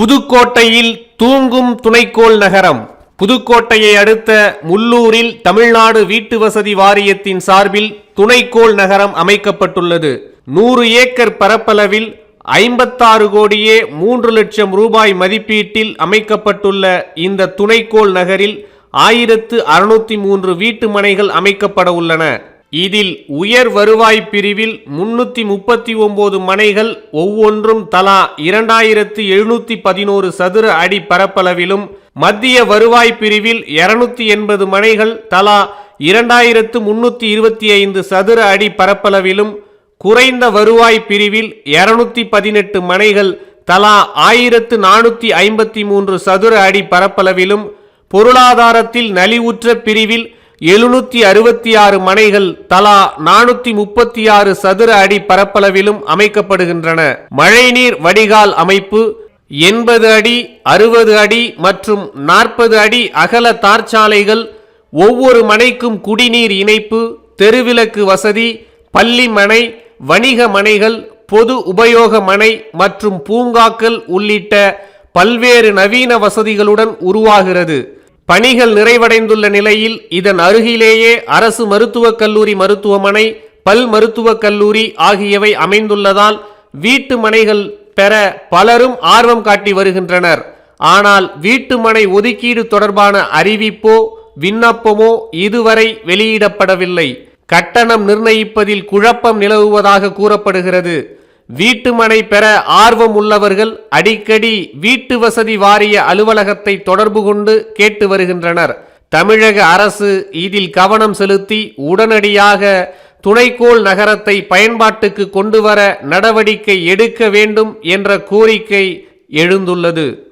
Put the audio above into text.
புதுக்கோட்டையில் தூங்கும் துணைக்கோள் நகரம். புதுக்கோட்டையை அடுத்த முள்ளூரில் தமிழ்நாடு வீட்டு வசதி வாரியத்தின் சார்பில் துணைக்கோள் நகரம் அமைக்கப்பட்டுள்ளது. நூறு ஏக்கர் பரப்பளவில் ஐம்பத்தாறு கோடியே மூன்று லட்சம் ரூபாய் மதிப்பீட்டில் அமைக்கப்பட்டுள்ள இந்த துணைக்கோள் நகரில் ஆயிரத்து அறுநூத்தி மூன்று வீட்டு மனைகள் அமைக்கப்பட உள்ளன. இதில் உயர் வருவாய் பிரிவில் முன்னூற்றி முப்பத்தி ஒம்பது மனைகள் ஒவ்வொன்றும் தலா இரண்டாயிரத்து எழுநூற்றி பதினோரு சதுர அடி பரப்பளவிலும் மத்திய வருவாய் பிரிவில் இருநூத்தி எண்பது மனைகள் தலா இரண்டாயிரத்து முன்னூற்றி இருபத்தி ஐந்து சதுர அடி பரப்பளவிலும் குறைந்த வருவாய் பிரிவில் இருநூத்தி பதினெட்டு மனைகள் தலா ஆயிரத்து நானூற்றி ஐம்பத்தி மூன்று சதுர அடி பரப்பளவிலும் பொருளாதாரத்தில் நலிவுற்ற பிரிவில் எழுநூற்றி அறுபத்தி ஆறு மனைகள் தலா நானூற்றி முப்பத்தி ஆறு சதுர அடி பரப்பளவிலும் அமைக்கப்படுகின்றன. மழைநீர் வடிகால் அமைப்பு எண்பது அடி அறுபது அடி மற்றும் நாற்பது அடி அகல தார்ச்சாலைகள் ஒவ்வொரு மனைக்கும் குடிநீர் இணைப்பு தெருவிளக்கு வசதி பள்ளி மனை வணிக மனைகள் பொது உபயோக மனை மற்றும் பூங்காக்கள் உள்ளிட்ட பல்வேறு நவீன வசதிகளுடன் உருவாகிறது. பணிகள் நிறைவடைந்துள்ள நிலையில் இதன் அருகிலேயே அரசு மருத்துவக் கல்லூரி மருத்துவமனை பல் மருத்துவக் கல்லூரி ஆகியவை அமைந்துள்ளதால் வீட்டு மனைகள் பெற பலரும் ஆர்வம் காட்டி வருகின்றனர். ஆனால் வீட்டு மனை ஒதுக்கீடு தொடர்பான அறிவிப்போ விண்ணப்பமோ இதுவரை வெளியிடப்படவில்லை. கட்டணம் நிர்ணயிப்பதில் குழப்பம் நிலவுவதாக கூறப்படுகிறது. வீட்டுமனை பெற ஆர்வம் உள்ளவர்கள் அடிக்கடி வீட்டு வசதி வாரிய அலுவலகத்தை தொடர்பு கொண்டு கேட்டு வருகின்றனர். தமிழக அரசு இதில் கவனம் செலுத்தி உடனடியாக துணைக்கோள் நகரத்தை பயன்பாட்டுக்கு கொண்டுவர நடவடிக்கை எடுக்க வேண்டும் என்ற கோரிக்கை எழுந்துள்ளது.